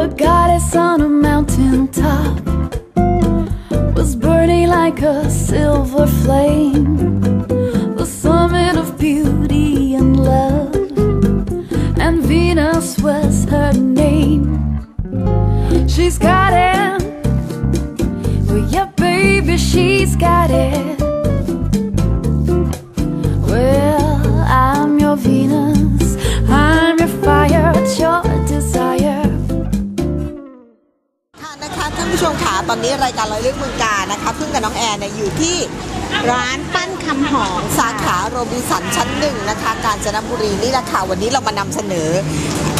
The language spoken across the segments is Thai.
A goddess on a mountain top Was burning like a silver flame The summit of beauty and love. And Venus was her name. She's got it. Well, yeah, baby, she's got it. ท่านผู้ชมขาตอนนี้รายการร้อยเรื่องเมืองกานะคะพึ่งกับน้องแอนเนี่ยอยู่ที่ร้านปั้นคำหอมสาขาโรบินสันชั้นหนึ่งนะคะ กาญจนบุรีนี่แหละค่ะวันนี้เรามานำเสนอ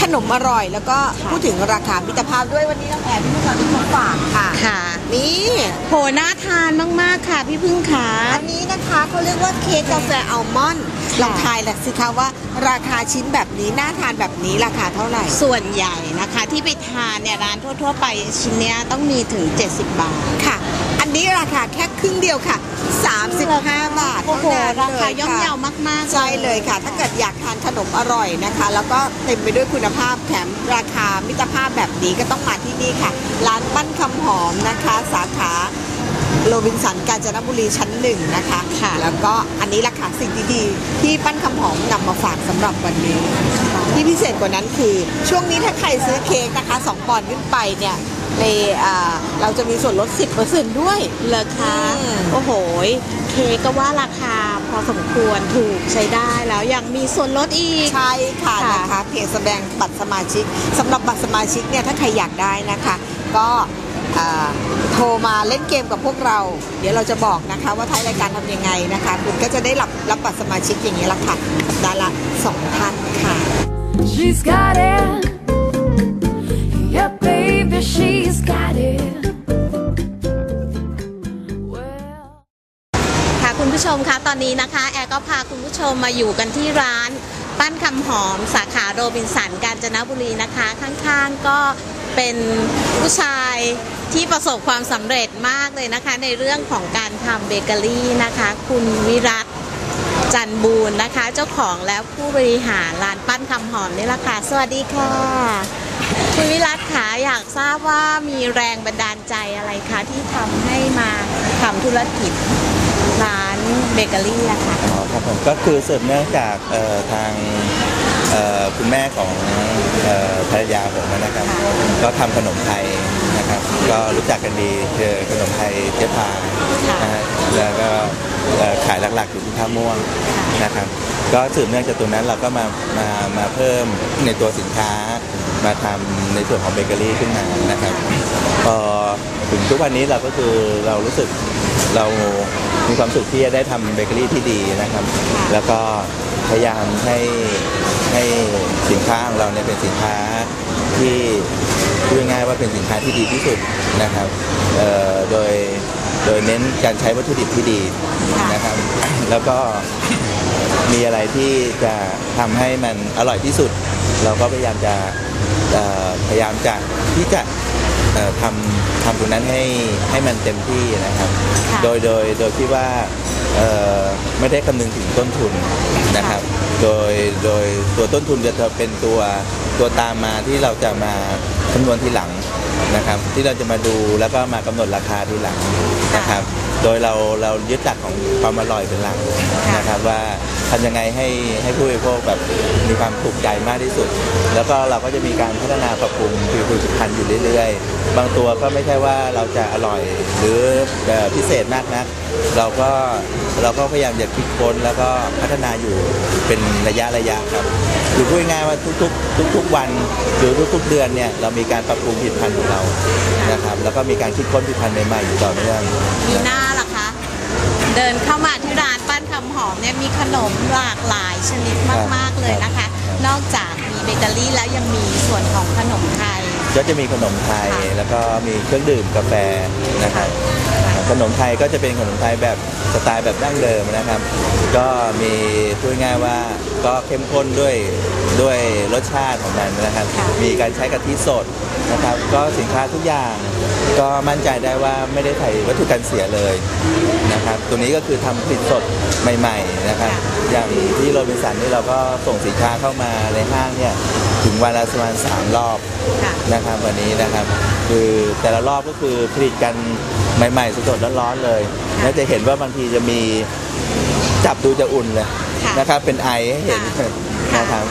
ขนมอร่อย แล้วก็พูดถึงราคามิตรภาพด้วยวันนี้น้องแอนพี่พึ่งกับพี่พึ่งฝากค่ะค่ะ นี่โหน่าทานมาก ๆ ค่ะพี่พึ่งขาอันนี้นะคะเขาเรียกว่าเค้กกาแฟอัลมอนด์ลองทายแหละสิคะว่าราคาชิ้นแบบนี้น่าทานแบบนี้ราคาเท่าไหร่ ส่วนใหญ่นะคะที่ไปทานเนี่ยร้านทั่ว ๆ ไปชิ้นเนี้ยต้องมีถึง 70 บาทค่ะ อันนี้ราคาแค่ครึ่งเดียวค่ะ 35 บาทโอ้โหเท่นั้นราคาย่อมลเยาวมากๆ ใช่เลยค่ะถ้าเกิดอยากทานขนมอร่อยนะคะ แล้วก็เต็มไปด้วยคุณภาพแถมราคามิตรภาพแบบนี้ก็ต้องมาที่นี่ค่ะ ร้านปั้นคำหอมนะคะ สาขาโรบินสันกาญจนบุรีชั้นหนึ่งนะคะค่ะ แล้วก็อันนี้ราคาสิ่งดีๆ ที่ปั้นคำหอมนำมาฝากสำหรับวันนี้ ที่พิเศษกว่านั้นคือ ช่วงนี้ถ้าใครซื้อเค้กนะคะ2ปอนด์ขึ้นไปเนี่ยในอ่าเราจะมีส่วนลด 10%ด้วย เลอคะอืมโอ้โห เค้กก็ว่าราคา พอสมควรถูกใช้ได้แล้วยังมีส่วนลดอีก ใช่ค่ะค่ะ นะคะเพจแสดงบัตรสมาชิกสำหรับบัตรสมาชิกเนี่ยถ้าใครอยากได้นะคะ ก็อ่าโทรมาเล่นเกมกับพวกเรา เดี๋ยวเราจะบอกนะคะว่าท้ายรายการทำยังไงนะคะ คุณก็จะได้รับรับบัตรสมาชิกอย่างนี้ละค่ะสัปดาห์ละสองท่านค่ะ She's got it. Yeah, คุณผู้ชมคะตอนนี้นะคะ แอร์ก็พาคุณผู้ชมมาอยู่กันที่ร้านปั้นคำหอม สาขาโรบินสันกาญจนบุรีนะคะ ข้างๆก็เป็นผู้ชายที่ประสบความสำเร็จมากเลยนะคะ ในเรื่องของการทำเบเกอรี่นะคะ คุณวิรัตจันบูรนะคะ เจ้าของและผู้บริหารร้านปั้นคำหอมนี่แหละค่ะสวัสดีค่ะ คุณวิรัตขาอยากทราบว่ามีแรงบันดาลใจอะไรคะที่ทำให้มาทำธุรกิจ ร้านเบเกอรี่อะค่ะ อ๋อครับผมก็คือสืบเนื่องจากเอ่อทางเอ่อคุณแม่ของเอ่อภรรยาผมนะครับค่ะก็ทำขนมไทยนะครับ ก็รู้จักกันดีคือขนมไทยเจ๊พานะฮะแล้วก็เอ่อขายหลักๆอยู่ที่ท่าม่วงนะครับ ก็สืบเนื่องจากตัวนั้นเราก็มามามาเพิ่มในตัวสินค้า มาทำในส่วนของเบเกอรี่ขึ้นมานะครับพอถึงทุกวันนี้เราก็คือเรารู้สึก เรามีความสุขที่จะได้ทำเบเกอรี่ที่ดีนะครับค่ะแล้วก็พยายามให้ให้สินค้าของเราเนี่ยเป็นสินค้าที่พูดง่ายๆว่าเป็นสินค้าที่ดีที่สุดนะครับเอ่อโดยโดยเน้นการใช้วัตถุดิบที่ดีนะครับ แล้วก็มีอะไรที่จะทำให้มันอร่อยที่สุด เราก็พยายามจะเอ่อพยายามจะที่จะเอ่อ ทำทำตรงนั้นให้ให้มันเต็มที่นะครับค่ะโดยโดยโดยที่ว่าเอ่อไม่ได้คำนึงถึงต้นทุนนะครับ โดยโดยตัวต้นทุนจะเป็นตัวตัวตามมาที่เราจะมาคำนวณทีหลังนะครับ ที่เราจะมาดูแล้วก็มากำหนดราคาทีหลังนะครับ โดยเราเรายึดหลักของความอร่อยเป็นหลักนะครับว่า ทำยังไงให้ให้ผู้บริโภคแบบมีความถูกใจมากที่สุด แล้วก็เราก็จะมีการพัฒนาปรับปรุงผลิตภัณฑ์อยู่เรื่อยๆ บางตัวก็ไม่ใช่ว่าเราจะอร่อยหรือพิเศษมากนัก เราก็เราก็พยายามจะคิดค้นแล้วก็พัฒนาอยู่เป็นระยะระยะครับคือพูดง่ายว่าทุกๆ ทุก ๆ วันหรือทุก ๆ เดือนเนี่ยเรามีการปรับปรุงผลิตภัณฑ์ของเรานะครับแล้วก็มีการคิดค้นผลิตภัณฑ์ใหม่ๆอยู่ต่อเนื่องมีหน้า ดินเข้ามาที่ร้านปั้นคำหอมเนี่ยมีขนมหลากหลายชนิดมาก ๆ เลยนะคะ นอกจากมีเบเกอรี่แล้วยังมีส่วนของขนมไทย ก็จะมีขนมไทยค่ะแล้วก็มีเครื่องดื่มกาแฟนะครับ ขนมไทยก็จะเป็นขนมไทยแบบสไตล์แบบดั้งเดิมนะครับ ก็มีพูดง่ายๆว่าก็เข้มข้นด้วยด้วยรสชาติของมันนะครับค่ะมีการใช้กะทิสดนะครับ ก็สินค้าทุกอย่างก็มั่นใจได้ว่าไม่ได้ใส่วัตถุกันเสียเลยนะครับ ตัวนี้ก็คือทำผลิตสดใหม่ๆนะครับ อย่างที่โรบินสันนี่เราก็ส่งสินค้าเข้ามาในห้างเนี่ยถึงวันละประมาณสามรอบค่ะนะครับวันนี้นะครับ คือแต่ละรอบก็คือผลิตกัน ใหม่ๆสดๆร้อนๆเลยค่ะแล้วจะเห็นว่าบางทีจะมีจับดูจะอุ่นเลยค่ะนะครับ เป็นไอให้เห็นค่ะ นะครับ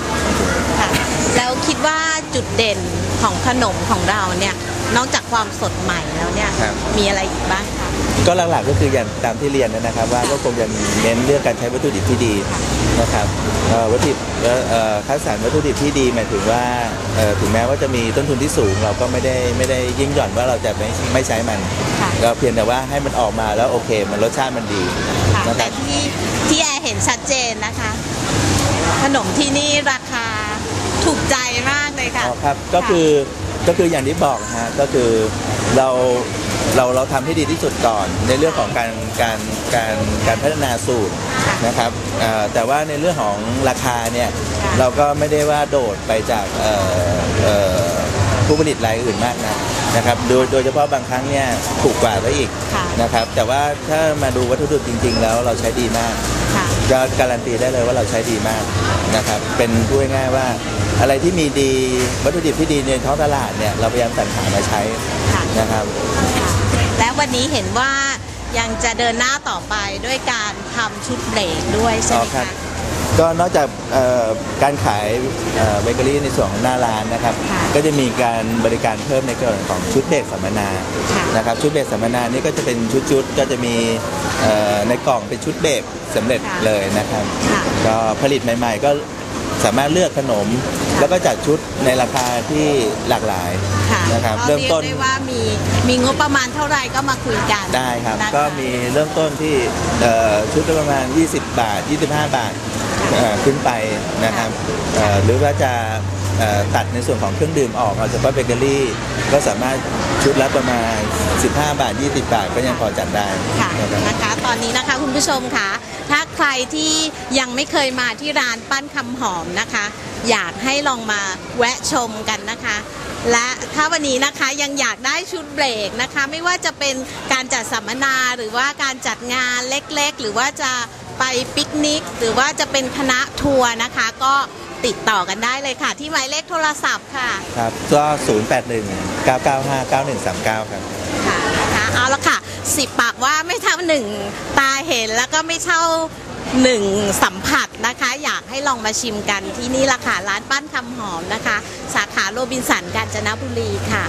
ค่ะ แล้วคิดว่าจุดเด่นของขนมของเราเนี่ย นอกจากความสดใหม่แล้วเนี่ย ครับ มีอะไรอีกบ้างคะ ก็หลักๆก็คืออย่างตามที่เรียนนะครับ ว่าก็คงจะเน้นเรื่องการใช้วัตถุดิบที่ดีนะครับเอ่อวัตถุดิบเอ่อเอ่อคัดสรรวัตถุดิบที่ดีหมายถึงว่าเอ่อถึงแม้ว่าจะมีต้นทุนที่สูง เราก็ไม่ได้ไม่ได้ยิ่งหย่อนว่าเราจะไม่ไม่ใช้มันค่ะเราเพียงแต่ว่าให้มันออกมาแล้วโอเค มันรสชาติมันดีค่ะนะคแต่รับที่ที่แอร์เห็นชัดเจนนะคะ ขนมที่นี่ราคาถูกใจมากเลยค่ะอ๋อครับก็คือก็คืออย่างที่บอกฮะก็คือเรา เราเราทำให้ดีที่สุดก่อน ในเรื่องของการการการการพัฒนาสูตรค่ะนะครับเอ่อแต่ว่าในเรื่องของราคาเนี่ยค่ะเราก็ไม่ได้ว่าโดดไปจากเอ่อเอ่อผู้ผลิตรายอื่นมากนะนะครับโดยโดยเฉพาะบางครั้งเนี่ยถูกกว่าซะอีกค่ะ นะครับแต่ว่าถ้ามาดูวัตถุดิบจริง ๆ แล้วเราใช้ดีมาก ค่ะจะการันตีได้เลยว่าเราใช้ดีมากนะครับ เป็นพูดง่ายๆว่า อะไรที่มีดีวัตถุดิบที่ดีในท้องตลาดเนี่ยเราพยายามสรรหามาใช้ค่ะ นะครับ และวันนี้เห็นว่ายังจะเดินหน้าต่อไปด้วยการทำชุดเบรกด้วยใช่ไหมอ๋อครับคะก็นอกจากเอ่อการขายเบเกอรี่ในส่วนของหน้าร้านนะครับค่ะก็จะมีการบริการเพิ่มในส่วนของชุดเด็กสัมมนาค่ะนะครับชุดเด็กสัมมนานี่ก็จะเป็นชุดๆก็จะมีเอ่อในกล่องเป็นชุดเด็กสำเร็จค่ะเลยนะครับค่ะก็ผลิตใหม่ ๆ ก็ สามารถเลือกขนม แล้วก็จัดชุดในราคาที่หลากหลายค่ะนะครับก็เริ่มต้นเรียกได้ว่ามีมีงบประมาณเท่าไหร่ก็มาคุยกันได้ครับ นะคะก็มีเริ่มต้นที่เอ่อชุดละประมาณ 20 บาท 25 บาทเอ่อขึ้นไปนะครับเอ่อหรือว่าจะเอ่อ ตัดในส่วนของเครื่องดื่มออกเอาเฉพาะเบเกอรี่ ก็สามารถชุดละประมาณ 15 บาท 20 บาทก็ยังพอจัดได้ค่ะนะครับนะคะ ตอนนี้นะคะคุณผู้ชมค่ะ ถ้าใครที่ยังไม่เคยมาที่ร้านปั้นคำหอมนะคะ อยากให้ลองมาแวะชมกันนะคะและถ้าวันนี้นะคะยังอยากได้ชุดเบรกนะคะ ไม่ว่าจะเป็นการจัดสัมมนาหรือว่าการจัดงานเล็กๆ หรือว่าจะไปปิกนิก หรือว่าจะเป็นคณะทัวร์นะคะ ก็ ติดต่อกันได้เลยค่ะ ที่หมายเลขโทรศัพท์ค่ะ ครับก็081 995 9139 ครับ ค่ะนะคะเอาละค่ะสิบปากว่าไม่เท่าหนึ่งตาเห็นแล้วก็ไม่เท่าหนึ่งสัมผัสนะคะ อยากให้ลองมาชิมกันที่นี่ละค่ะร้านปั้นคำหอมนะคะ สาขาโรบินสันกาญจนบุรีค่ะ